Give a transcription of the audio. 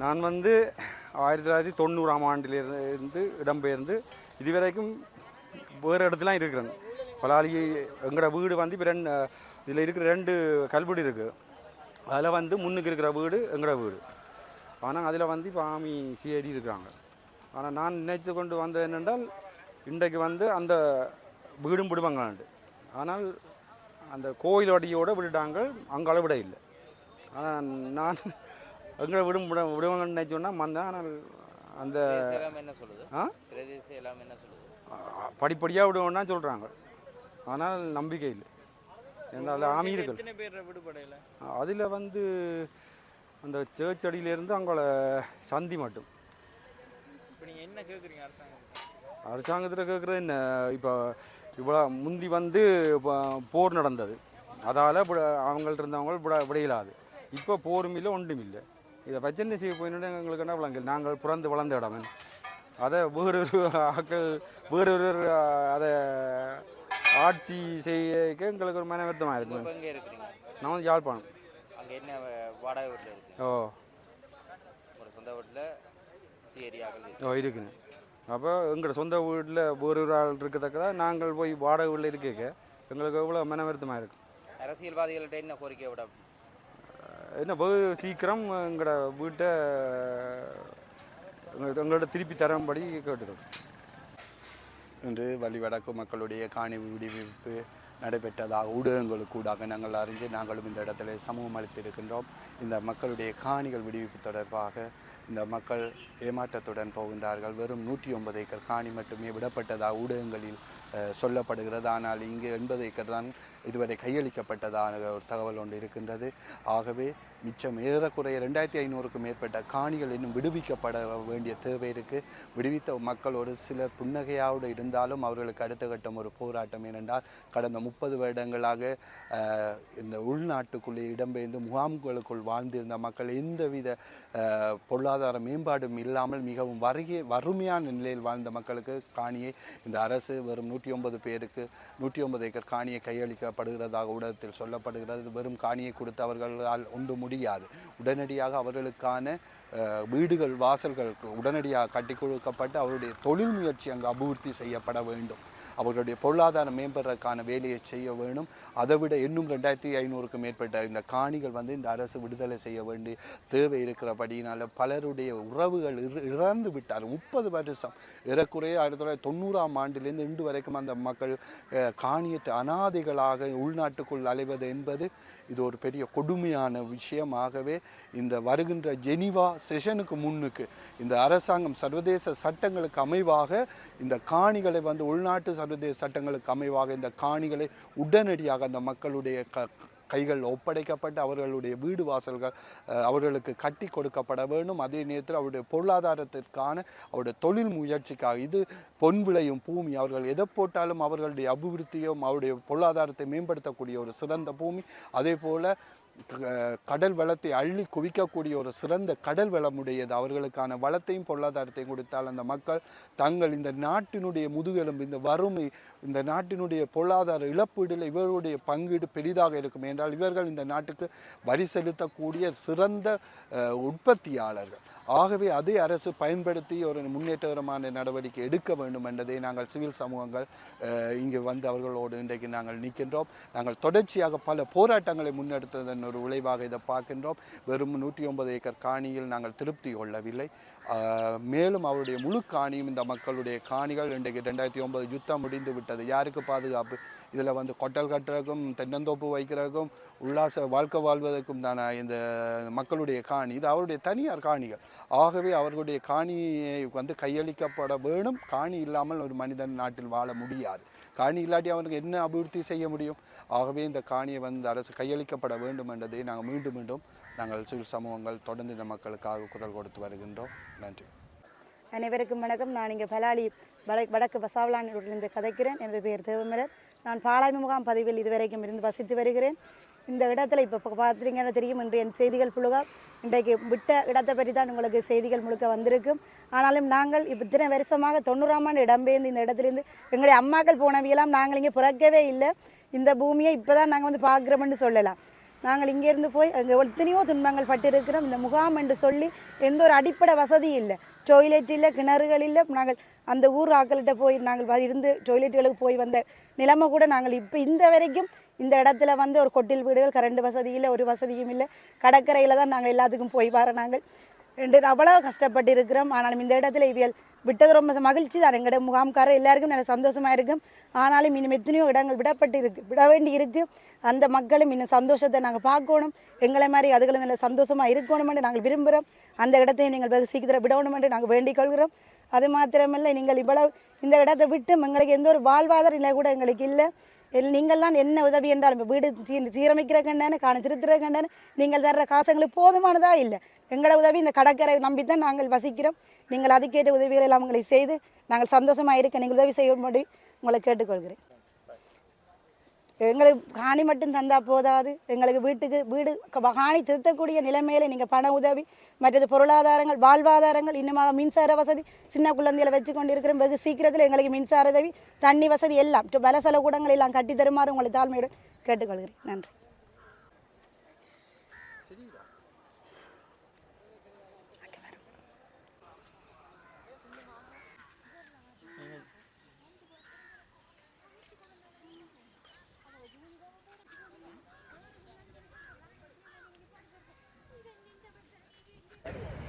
நான் வந்து ஆயிரத்தி தொள்ளாயிரத்தி தொண்ணூறாம் ஆண்டிலிருந்து இடம்பெயர்ந்து இதுவரைக்கும் வேறு இடத்துலாம் இருக்கிறேன். பலாலி எங்களோட வீடு வந்து இப்போ ரெண்டு இதில் இருக்கிற ரெண்டு கல்வீடு இருக்குது அதில் வந்து முன்னுக்கு இருக்கிற வீடு எங்களோட வீடு. ஆனால் அதில் வந்து இப்போ ஆமி சிஐடி இருக்கிறாங்க ஆனால் நான் நினைத்து கொண்டு வந்தது என்னென்றால் இன்றைக்கு வந்து அந்த வீடும் விடுவாங்களாண்டு ஆனால் அந்த கோயிலோடையோடு விட்டுட்டாங்க அங்கால விட இல்லை. ஆனால் நான் எங்களை விடும் விட விடுவாங்கன்னு நினைச்சோன்னா வந்தேன் ஆனால் அந்த என்ன சொல்லுது? ஆ? என்ன சொல்லுது? படிப்படியாக விடுவோம்னா சொல்கிறாங்க ஆனால் நம்பிக்கை இல்லை. என்னால் ஆமி இருக்கு எத்தனை பேர் விடுபடையில அதில் வந்து அந்த சேர்ச் அடியிலேருந்து அங்கே சந்தி மட்டும். என்ன கேட்குறீங்க அரசாங்கத்தில் கேட்குறது என்ன? இப்போ இவ்வளோ முந்தி வந்து போர் நடந்தது. அதால் அவங்கள்ட்ட இருந்தவங்க விட விடையிலாது இப்போ போரும் இல்லை ஒன்றும் இல்லை. இதை வச்சு என்ன செய்ய போயின்னு எங்களுக்கு என்ன விளங்கல் நாங்கள் பிறந்து வளர்ந்த இடம். அதை வேறொரு ஆக்கள் வேறொரு அதை ஆட்சி செய்ய எங்களுக்கு ஒரு மன வருத்தமாக இருக்கிறீங்க? நான் வந்து யாழ்ப்பாணம். அங்கே என்ன வ- வாடகை வீட்டில் இருக்கீங்க ஓ. சொந்த வீட்டில் இருக்கு. ஓ இருக்குங்க அப்போ எங்களோட சொந்த வீட்டில் ஒரு ஒரு ஆள் இருக்கத்தக்கதா நாங்கள் போய் வாடகை வீட்டில் இருக்க எங்களுக்கு எவ்வளோ மன வருத்தமாக இருக்கு. அரசியல்வாதிகள்கிட்ட என்ன கோரிக்கை விட? என்ன வெகு சீக்கிரம் எங்களோட வீட்டை எங்க- எங்களோட திருப்பி தரும்படி கேட்டுக்கிறோம் இன்று வழிவடக்கு மக்களுடைய காணி விடுவிப்பு நடைபெற்றதாக ஊடகங்களுக்கூடாக நாங்கள் அறிஞ்சு நாங்களும் இந்த இடத்துல சமூகம் அளித்திருக்கின்றோம். இந்த மக்களுடைய காணிகள் விடுவிப்பு தொடர்பாக இந்த மக்கள் ஏமாற்றத்துடன் போகின்றார்கள். வெறும் நூற்றி ஒன்பது ஏக்கர் காணி மட்டுமே விடப்பட்டதாக ஊடகங்களில் சொல்லப்படுகிறது. ஆனால் இங்கு எண்பது ஏக்கர் தான் இதுவரை கையளிக்கப்பட்டதாக ஒரு தகவல் ஒன்று இருக்கின்றது. ஆகவே மிச்சம் ஏறக்குறைய ரெண்டாயிரத்தி ஐநூறுக்கும் மேற்பட்ட காணிகள் இன்னும் விடுவிக்கப்பட வேண்டிய தேவை இருக்குது விடுவித்த மக்கள் ஒரு சில புன்னகையோடு இருந்தாலும் அவர்களுக்கு அடுத்த கட்டம் ஒரு போராட்டம். ஏனென்றால் கடந்த முப்பது வருடங்களாக இந்த உள்நாட்டுக்குள்ளே இடம்பெயர்ந்து முகாம்களுக்குள் வாழ்ந்திருந்த மக்கள் எந்தவித பொருளாதார மேம்பாடும் இல்லாமல் மிகவும் வறுகிய வறுமையான நிலையில் வாழ்ந்த மக்களுக்கு காணியை இந்த அரசு வரும் நூற்றி ஒன்பது பேருக்கு நூற்றி ஒன்பது ஏக்கர் காணியை கையளிக்கப்படுகிறதாக ஊடகத்தில் சொல்லப்படுகிறது. வெறும் காணியை கொடுத்து அவர்களால் ஒன்று முடியாது. உடனடியாக அவர்களுக்கான அஹ், வீடுகள் வாசல்கள் உடனடியாக கட்டி கொடுக்கப்பட்டு அவருடைய தொழில் முயற்சி அங்கு அபிவிருத்தி செய்யப்பட வேண்டும். அவர்களுடைய பொருளாதாரம் மேம்படுறதுக்கான வேலையை செய்ய வேணும். அதை விட இன்னும் ரெண்டாயிரத்தி ஐநூறுக்கு மேற்பட்ட இந்த காணிகள் வந்து இந்த அரசு விடுதலை செய்ய வேண்டிய தேவை இருக்கிறபடியினால பலருடைய உறவுகள் இறந்து விட்டார். முப்பது வருஷம். ஏறக்குறைய ஆயிரத்தி தொள்ளாயிரத்தி தொண்ணூறாம் ஆண்டிலிருந்து இன்று வரைக்கும் அந்த மக்கள் காணியத்தை காணியற்ற அனாதைகளாக உள்நாட்டுக்குள் அலைவது என்பது இது ஒரு பெரிய கொடுமையான விஷயமாகவே இந்த வருகின்ற ஜெனிவா செஷனுக்கு முன்னுக்கு இந்த அரசாங்கம் சர்வதேச சட்டங்களுக்கு அமைவாக இந்த காணிகளை வந்து உள்நாட்டு சர்வதேச சட்டங்களுக்கு அமைவாக இந்த காணிகளை உடனடியாக அந்த மக்களுடைய க கைகள் ஒப்படைக்கப்பட்டு அவர்களுடைய வீடு வாசல்கள் அவர்களுக்கு கட்டி கொடுக்கப்பட வேண்டும். அதே நேரத்தில் அவருடைய பொருளாதாரத்திற்கான அவருடைய தொழில் முயற்சிக்காக இது பொன் விளையும் பூமி. அவர்கள் எதை போட்டாலும் அவர்களுடைய அபிவிருத்தியும் அவருடைய பொருளாதாரத்தை மேம்படுத்தக்கூடிய ஒரு சிறந்த பூமி. அதே போல் கடல் வளத்தை அள்ளி குவிக்கக்கூடிய ஒரு சிறந்த கடல் வளமுடையது. அவர்களுக்கான வளத்தையும் பொருளாதாரத்தையும் கொடுத்தால் அந்த மக்கள் தங்கள் இந்த நாட்டினுடைய முதுகெலும்பு இந்த வறுமை இந்த நாட்டினுடைய பொருளாதார இழப்பீடில் இவர்களுடைய பங்கீடு பெரிதாக இருக்கும். என்றால் இவர்கள் இந்த நாட்டுக்கு வரி செலுத்தக்கூடிய சிறந்த உற்பத்தியாளர்கள். ஆகவே அதை அரசு பயன்படுத்தி ஒரு முன்னேற்றகரமான நடவடிக்கை எடுக்க வேண்டும் என்பதை நாங்கள் சிவில் சமூகங்கள் இங்கு வந்து அவர்களோடு இன்றைக்கு நாங்கள் நிற்கின்றோம். நாங்கள் தொடர்ச்சியாக பல போராட்டங்களை முன்னெடுத்ததன் ஒரு விளைவாக இதை பார்க்கின்றோம். வெறும் நூற்றி ஒன்பது ஏக்கர் காணியில் நாங்கள் திருப்தி கொள்ளவில்லை. மேலும் அவருடைய முழு காணியும் இந்த மக்களுடைய காணிகள் இன்றைக்கு ரெண்டாயிரத்தி ஒன்பது யுத்தம் முடிந்து விட்டது. யாருக்கு பாதுகாப்பு? இதில் வந்து கொட்டல் கட்டுறதுக்கும் தென்னந்தோப்பு வைக்கிறதுக்கும் உல்லாச வாழ்க்கை வாழ்வதற்கும் தானே இந்த மக்களுடைய காணி இது அவருடைய தனியார் காணிகள். ஆகவே அவர்களுடைய காணியை வந்து கையளிக்கப்பட வேணும். காணி இல்லாமல் ஒரு மனிதன் நாட்டில் வாழ முடியாது. காணி இல்லாட்டி அவனுக்கு என்ன அபிவிருத்தி செய்ய முடியும்? ஆகவே இந்த காணியை வந்து அரசு கையளிக்கப்பட வேண்டும் என்றதை நாங்கள் மீண்டும் மீண்டும் நாங்கள் சிவில் சமூகங்கள் தொடர்ந்து இந்த மக்களுக்காக குரல் கொடுத்து வருகின்றோம். நன்றி. அனைவருக்கும் வணக்கம். நான் இங்கே பலாலி வட வடக்கு பசாவலானிலிருந்து கதைக்கிறேன். எனது பெயர் தேவமலர். நான் பாலாய்மை முகாம் பதிவில் இதுவரைக்கும் இருந்து வசித்து வருகிறேன். இந்த இடத்துல இப்போ பார்த்துட்டீங்கன்னா தெரியும் இன்று என் செய்திகள் புழுகா இன்றைக்கு விட்ட இடத்தை பற்றி தான் உங்களுக்கு செய்திகள் முழுக்க வந்திருக்கும். ஆனாலும் நாங்கள் இப்போ இத்தனை வருஷமாக தொண்ணூறாம் ஆண்டு இடம்பெயர்ந்து இந்த இடத்துலேருந்து எங்களுடைய அம்மாக்கள் போனவையெல்லாம் நாங்கள் இங்கே பிறக்கவே இல்லை. இந்த பூமியை இப்போ தான் நாங்கள் வந்து பார்க்குறோம்னு சொல்லலாம். நாங்கள் இங்கேருந்து போய் அங்கே எத்தனையோ துன்பங்கள் பட்டிருக்கிறோம். இந்த முகாம் என்று சொல்லி எந்த ஒரு அடிப்படை வசதி இல்லை. டொய்லெட் இல்லை கிணறுகள் இல்லை. நாங்கள் அந்த ஊர் ஆக்கள்கிட்ட போய் நாங்கள் இருந்து டொய்லெட்டுகளுக்கு போய் வந்த நிலைமை கூட நாங்கள் இப்போ இந்த வரைக்கும் இந்த இடத்துல வந்து ஒரு கொட்டில் வீடுகள் கரண்ட் வசதி இல்லை ஒரு வசதியும் இல்லை. கடற்கரையில் தான் நாங்கள் எல்லாத்துக்கும் போய் வர நாங்கள். ரெண்டு அவ்வளோ கஷ்டப்பட்டு இருக்கிறோம். ஆனாலும் இந்த இடத்துல இவியல் விட்டது ரொம்ப மகிழ்ச்சி தான். எங்களோட முகாம்காரர் எல்லாருக்கும் நல்ல சந்தோஷமாக இருக்கும். ஆனாலும் இன்னும் எத்தனையோ இடங்கள் விடப்பட்டு இருக்கு விட வேண்டி இருக்கு. அந்த மக்களும் இன்னும் சந்தோஷத்தை நாங்கள் பார்க்கணும். எங்களை மாதிரி அதுகளும் நல்ல சந்தோஷமாக இருக்கணும்னு நாங்கள் விரும்புகிறோம் அந்த இடத்தையும் நீங்கள் வெகு சீக்கிரம் விடணும் என்று நாங்கள் வேண்டிக் கொள்கிறோம். அது மாத்திரமில்லை நீங்கள் இவ்வளவு இந்த இடத்தை விட்டு எங்களுக்கு எந்த ஒரு வாழ்வாதார நிலை கூட எங்களுக்கு இல்லை. எல் நீங்கள்லாம் என்ன உதவி என்றாலும் வீடு சீ சீரமைக்கிற கண்டானே காண திருத்துற கண்டானே நீங்கள் தர்ற காசுங்களுக்கு போதுமானதா இல்லை. எங்களோட உதவி இந்த கடற்கரை நம்பித்தான் நாங்கள் வசிக்கிறோம். நீங்கள் அதுக்கேற்ற உதவிகளை எல்லாம் உங்களை செய்து நாங்கள் சந்தோஷமாக இருக்க நீங்கள் உதவி செய்யும்படி உங்களை கேட்டுக்கொள்கிறேன். எங்களுக்கு காணி மட்டும் தந்தால் போதாது. எங்களுக்கு வீட்டுக்கு வீடு காணி திருத்தக்கூடிய நிலைமையில நீங்கள் பண உதவி மற்றது பொருளாதாரங்கள் வாழ்வாதாரங்கள் இன்னுமாக மின்சார வசதி சின்ன குழந்தைகளை வச்சு கொண்டு இருக்கிறோம் வெகு சீக்கிரத்தில் எங்களுக்கு மின்சார உதவி தண்ணி வசதி எல்லாம் பல பலசல கூடங்கள் எல்லாம் கட்டி தருமாறு உங்களை தாழ்மையோடு கேட்டுக்கொள்கிறேன். நன்றி. Everyone.